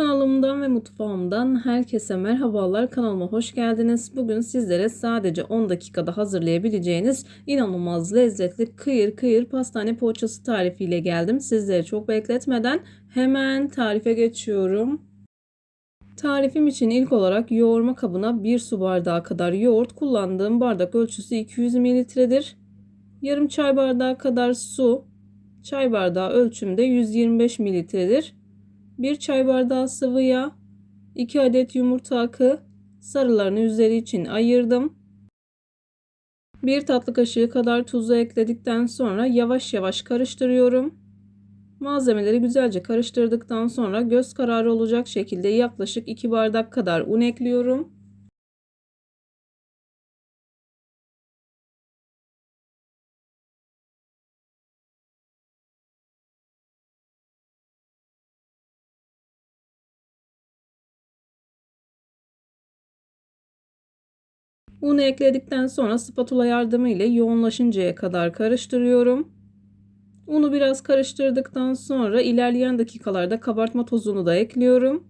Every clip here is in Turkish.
Kanalımdan ve mutfağımdan herkese merhabalar. Kanalıma hoş geldiniz. Bugün sizlere sadece 10 dakikada hazırlayabileceğiniz inanılmaz lezzetli kıyır kıyır pastane poğaçası tarifiyle geldim. Sizleri çok bekletmeden hemen tarife geçiyorum. Tarifim için ilk olarak yoğurma kabına 1 su bardağı kadar yoğurt kullandığım bardak ölçüsü 200 mililitredir. Yarım çay bardağı kadar su, çay bardağı ölçümde 125 mililitredir. 1 çay bardağı sıvı yağ, 2 adet yumurta akı, sarılarını üzeri için ayırdım. 1 tatlı kaşığı kadar tuzu ekledikten sonra yavaş yavaş karıştırıyorum. Malzemeleri güzelce karıştırdıktan sonra göz kararı olacak şekilde yaklaşık 2 bardak kadar un ekliyorum. Unu ekledikten sonra spatula yardımıyla yoğunlaşıncaya kadar karıştırıyorum. Unu biraz karıştırdıktan sonra ilerleyen dakikalarda kabartma tozunu da ekliyorum.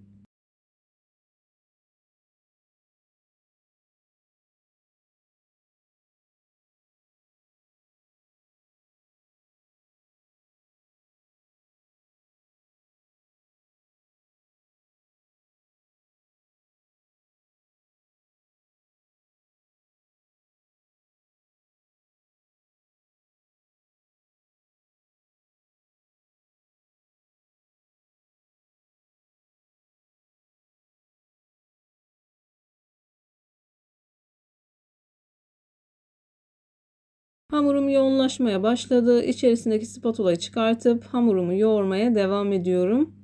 Hamurum yoğunlaşmaya başladı. İçerisindeki spatulayı çıkartıp hamurumu yoğurmaya devam ediyorum.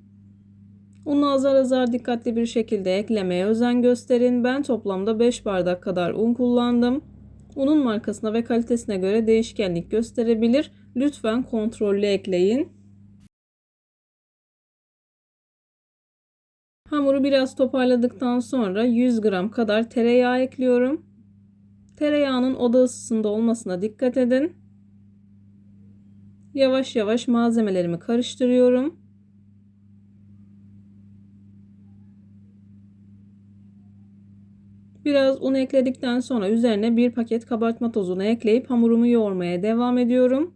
Unu azar azar dikkatli bir şekilde eklemeye özen gösterin. Ben toplamda 5 bardak kadar un kullandım. Unun markasına ve kalitesine göre değişkenlik gösterebilir. Lütfen kontrollü ekleyin. Hamuru biraz toparladıktan sonra 100 gram kadar tereyağı ekliyorum. Tereyağının oda ısısında olmasına dikkat edin. Yavaş yavaş malzemelerimi karıştırıyorum. Biraz un ekledikten sonra üzerine bir paket kabartma tozunu ekleyip hamurumu yoğurmaya devam ediyorum.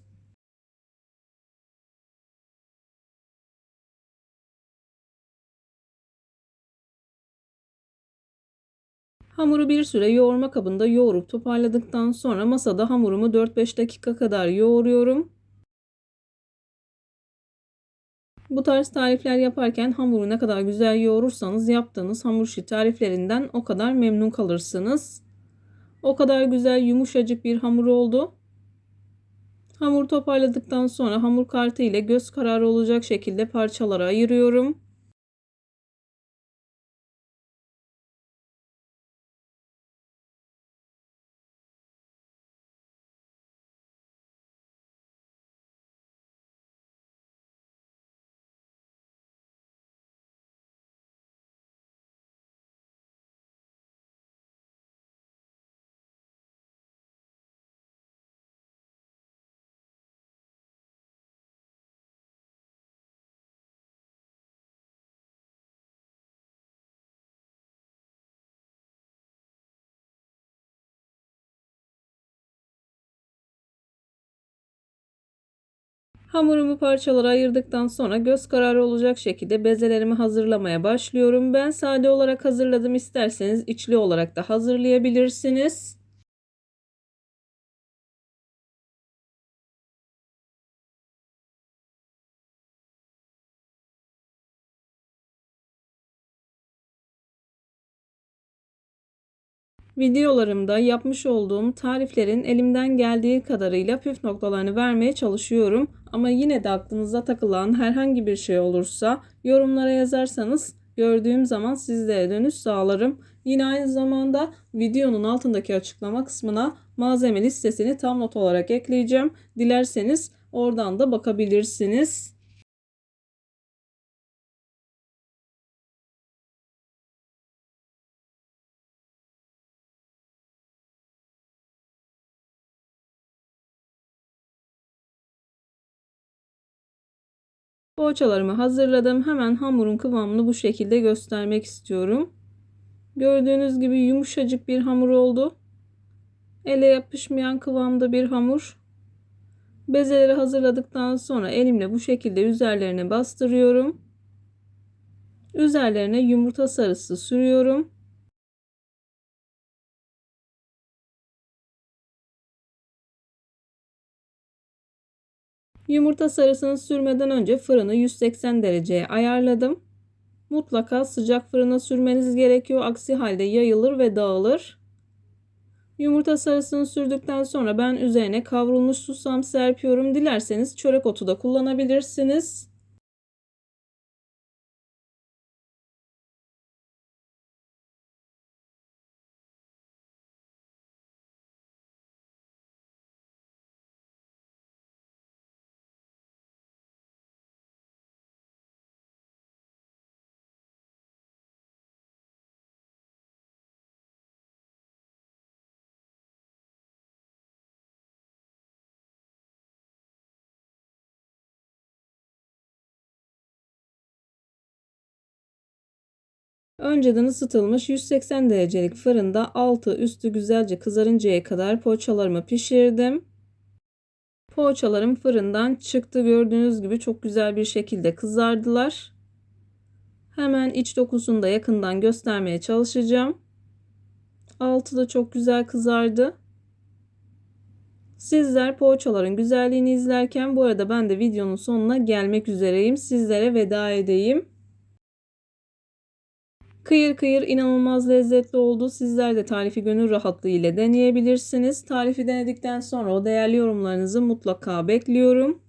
Hamuru bir süre yoğurma kabında yoğurup toparladıktan sonra masada hamurumu 4-5 dakika kadar yoğuruyorum. Bu tarz tarifler yaparken hamuru ne kadar güzel yoğurursanız yaptığınız hamur işi tariflerinden o kadar memnun kalırsınız. O kadar güzel yumuşacık bir hamur oldu. Hamur toparladıktan sonra hamur kartı ile göz kararı olacak şekilde parçalara ayırıyorum. Hamurumu parçalara ayırdıktan sonra göz kararı olacak şekilde bezelerimi hazırlamaya başlıyorum. Ben sade olarak hazırladım. İsterseniz içli olarak da hazırlayabilirsiniz. Videolarımda yapmış olduğum tariflerin elimden geldiği kadarıyla püf noktalarını vermeye çalışıyorum. Ama yine de aklınıza takılan herhangi bir şey olursa yorumlara yazarsanız gördüğüm zaman sizlere dönüş sağlarım. Yine aynı zamanda videonun altındaki açıklama kısmına malzeme listesini tam not olarak ekleyeceğim. Dilerseniz oradan da bakabilirsiniz. Poğaçalarımı hazırladım. Hemen hamurun kıvamını bu şekilde göstermek istiyorum. Gördüğünüz gibi yumuşacık bir hamur oldu. Ele yapışmayan kıvamda bir hamur. Bezeleri hazırladıktan sonra elimle bu şekilde üzerlerine bastırıyorum. Üzerlerine yumurta sarısı sürüyorum. Yumurta sarısını sürmeden önce fırını 180 dereceye ayarladım. Mutlaka sıcak fırına sürmeniz gerekiyor. Aksi halde yayılır ve dağılır. Yumurta sarısını sürdükten sonra ben üzerine kavrulmuş susam serpiyorum. Dilerseniz çörek otu da kullanabilirsiniz. Önceden ısıtılmış 180 derecelik fırında altı üstü güzelce kızarıncaya kadar poğaçalarımı pişirdim. Poğaçalarım fırından çıktı. Gördüğünüz gibi çok güzel bir şekilde kızardılar. Hemen iç dokusunu da yakından göstermeye çalışacağım. Altı da çok güzel kızardı. Sizler poğaçaların güzelliğini izlerken bu arada ben de videonun sonuna gelmek üzereyim. Sizlere veda edeyim. Kıyır kıyır inanılmaz lezzetli oldu. Sizler de tarifi gönül rahatlığı ile deneyebilirsiniz. Tarifi denedikten sonra o değerli yorumlarınızı mutlaka bekliyorum.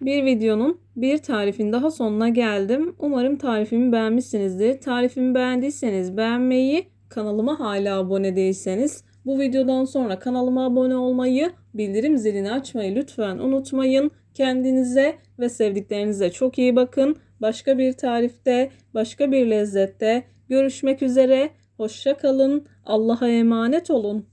Bir videonun bir tarifin daha sonuna geldim. Umarım tarifimi beğenmişsinizdir. Tarifimi beğendiyseniz beğenmeyi, kanalıma hala abone değilseniz bu videodan sonra kanalıma abone olmayı, bildirim zilini açmayı lütfen unutmayın. Kendinize ve sevdiklerinize çok iyi bakın. Başka bir tarifte, başka bir lezzette görüşmek üzere. Hoşça kalın. Allah'a emanet olun.